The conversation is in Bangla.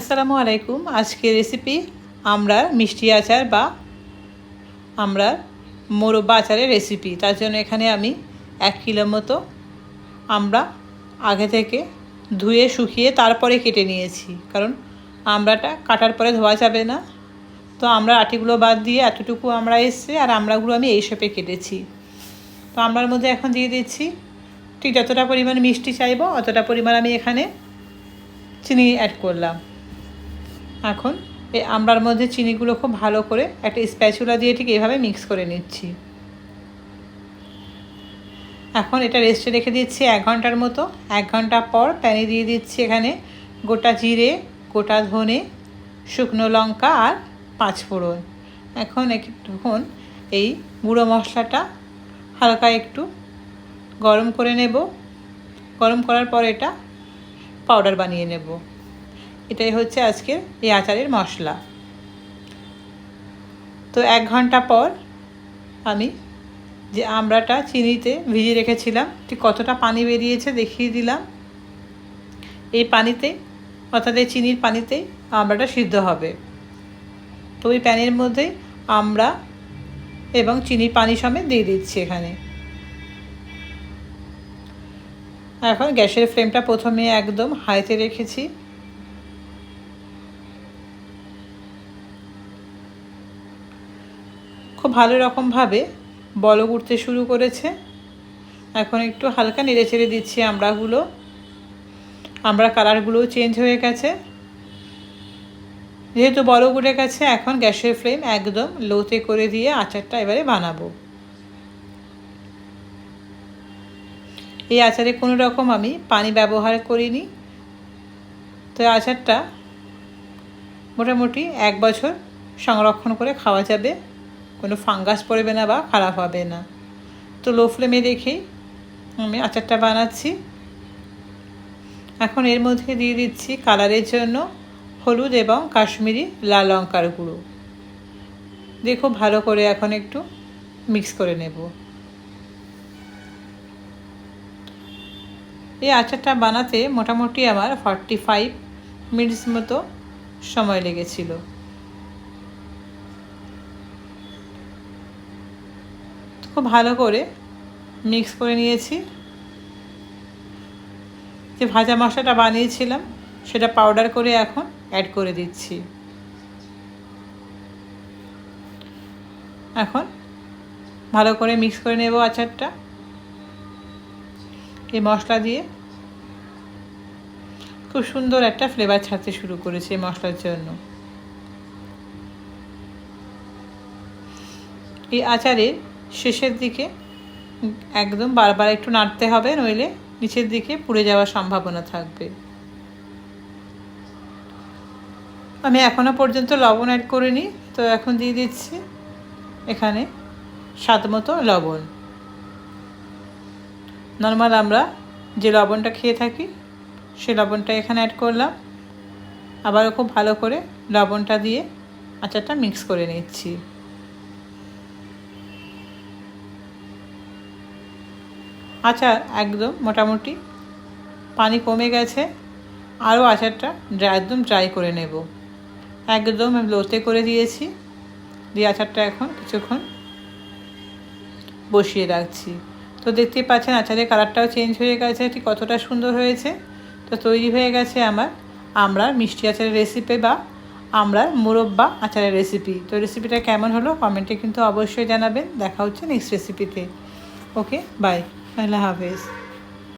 আসসালামু আলাইকুম। আজকে রেসিপি আমরা মিষ্টি আচার বা আমরা মোরব্বা আচারের রেসিপি তার জন্য এখানে আমি এক কিলো মতো আমরা আগে থেকে ধুয়ে, শুকিয়ে তারপরে কেটে নিয়েছি। কারণ আমড়াটা কাটার পরে ধোয়া যাবে না। তো আমরা আটিগুলো বাদ দিয়ে এতটুকু আমরা এসছে আর আমড়াগুলো আমি এই শেপে কেটেছি। তো আমড়ার মধ্যে এখন দিয়ে দিচ্ছি ঠিক যতটা পরিমাণ মিষ্টি চাইব, অতটা পরিমাণ আমি এখানে চিনি অ্যাড করলাম। এখন এই আমড়ার মধ্যে চিনিগুলো খুব ভালো করে একটা স্প্যাচুলা দিয়ে ঠিক এইভাবে মিক্স করে নিচ্ছি। এখন এটা রেস্টে রেখে দিচ্ছি এক ঘণ্টার মতো। এক ঘণ্টা পর প্যানে দিয়ে দিচ্ছি এখানে গোটা জিরে, গোটা ধনে, শুকনো লঙ্কা আর পাঁচ ফোড়ন। এখন একটুক্ষণ এই গুঁড়ো মশলাটা হালকা একটু গরম করে নেব। গরম করার পর এটা পাউডার বানিয়ে নেব। এটাই হচ্ছে আজকের এই আচারের মশলা। তো এক ঘণ্টা পর আমি যে আমড়াটা চিনিতে ভিজিয়ে রেখেছিলাম, ঠিক কতটা পানি বেরিয়েছে দেখিয়ে দিলাম। এই পানিতে, অর্থাৎ এই চিনির পানিতেই আমড়াটা সিদ্ধ হবে। তো ওই প্যানের মধ্যে আমরা এবং চিনির পানি সমেত দিয়ে দিচ্ছি এখানে। এখন গ্যাসের ফ্লেমটা প্রথমে একদম হাইতে রেখেছি। খুব ভালো রকমভাবে বলক উঠতে শুরু করেছে। এখন একটু হালকা নেড়ে ছেড়ে দিচ্ছি আমড়াগুলো। আমরা কালারগুলোও চেঞ্জ হয়ে গেছে। যেহেতু বলক উঠে গেছে, এখন গ্যাসের ফ্লেম একদম লোতে করে দিয়ে আচারটা এবারে বানাবো। এই আচারে কোনো রকম আমি পানি ব্যবহার করিনি। তো আচারটা মোটামুটি এক বছর সংরক্ষণ করে খাওয়া যাবে। কোনো ফাঙ্গাস পড়বে না বা খারাপ হবে না। তো লো ফ্লেমে রেখেই আমি আচারটা বানাচ্ছি। এখন এর মধ্যে দিয়ে দিচ্ছি কালারের জন্য হলুদ এবং কাশ্মীরি লাল লঙ্কার গুঁড়ো। দিয়ে খুব ভালো করে এখন একটু মিক্স করে নেব। এই আচারটা বানাতে মোটামুটি আমার ফর্টি ফাইভ মিনিটস মতো সময় লেগেছিল। খুব ভালো করে মিক্স করে নিয়েছি। যে ভাজা মশলাটা বানিয়েছিলাম, সেটা পাউডার করে এখন অ্যাড করে দিচ্ছি। এখন ভালো করে মিক্স করে নেব আচারটা। এই মশলা দিয়ে খুব সুন্দর একটা ফ্লেভার ছাড়তে শুরু করেছে এই মশলার জন্য। এই আচারের শেষের দিকে একদম বারবার একটু নাড়তে হবে, নইলে নিচের দিকে পুড়ে যাওয়ার সম্ভাবনা থাকবে। আমি এখনও পর্যন্ত লবণ অ্যাড করিনি, তো এখন দিয়ে দিচ্ছি এখানে স্বাদ মতো লবণ। নর্মাল আমরা যে লবণটা খেয়ে থাকি সেই লবণটা এখানে অ্যাড করলাম। আবারও খুব ভালো করে লবণটা দিয়ে আচারটা মিক্স করে নিচ্ছি। আচার একদম, মোটামুটি। পানি কমে গেছে। আরও আচারটা একদম ড্রাই করে নেব। একদম আমি লোতে করে দিয়েছি। দিয়ে আচারটা এখন কিছুক্ষণ বসিয়ে রাখছি। তো দেখতেই পাচ্ছেন, আচারের কালারটাও চেঞ্জ হয়ে গেছে। ঠিক কতটা সুন্দর হয়েছে। তো তৈরি হয়ে গেছে আমার আমরা মিষ্টি আচারের রেসিপি বা আমরা মুরব্বা আচারের রেসিপি তো রেসিপিটা কেমন হলো? কমেন্টে কিন্তু অবশ্যই জানাবেন। দেখা হচ্ছে নেক্সট রেসিপিতে okay bye আল্লাহ হাফেজ